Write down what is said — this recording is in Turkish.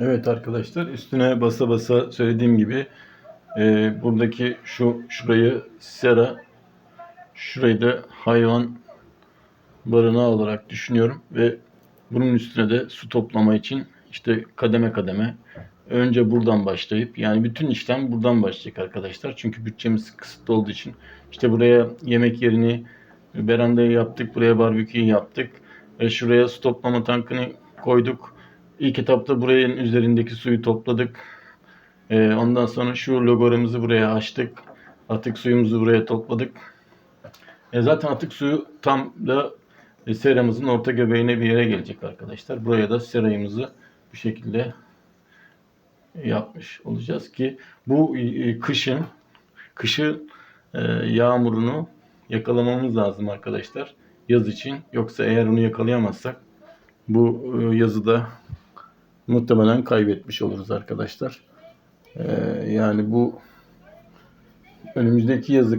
Evet arkadaşlar üstüne basa basa söylediğim gibi e, buradaki şu şurayı sera şurayı da hayvan barınağı olarak düşünüyorum ve bunun üstüne de su toplama için işte kademe kademe önce buradan başlayıp yani bütün işlem buradan başlayacak arkadaşlar. Çünkü bütçemiz kısıtlı olduğu için işte buraya yemek yerini berandayı yaptık. Buraya barbeküyü yaptık. Ve şuraya su toplama tankını koyduk. İlk etapta buranın üzerindeki suyu topladık. Ee, ondan sonra şu logomuzu buraya açtık. Atık suyumuzu buraya topladık. E zaten atık suyu tam da e, seramızın orta göbeğine bir yere gelecek arkadaşlar. Buraya da serayımızı bu şekilde yapmış olacağız ki bu e, kışın kışın e, yağmurunu yakalamamız lazım arkadaşlar yaz için. Yoksa eğer onu yakalayamazsak bu e, yazıda muhtemelen kaybetmiş oluruz arkadaşlar. E, yani bu önümüzdeki yazı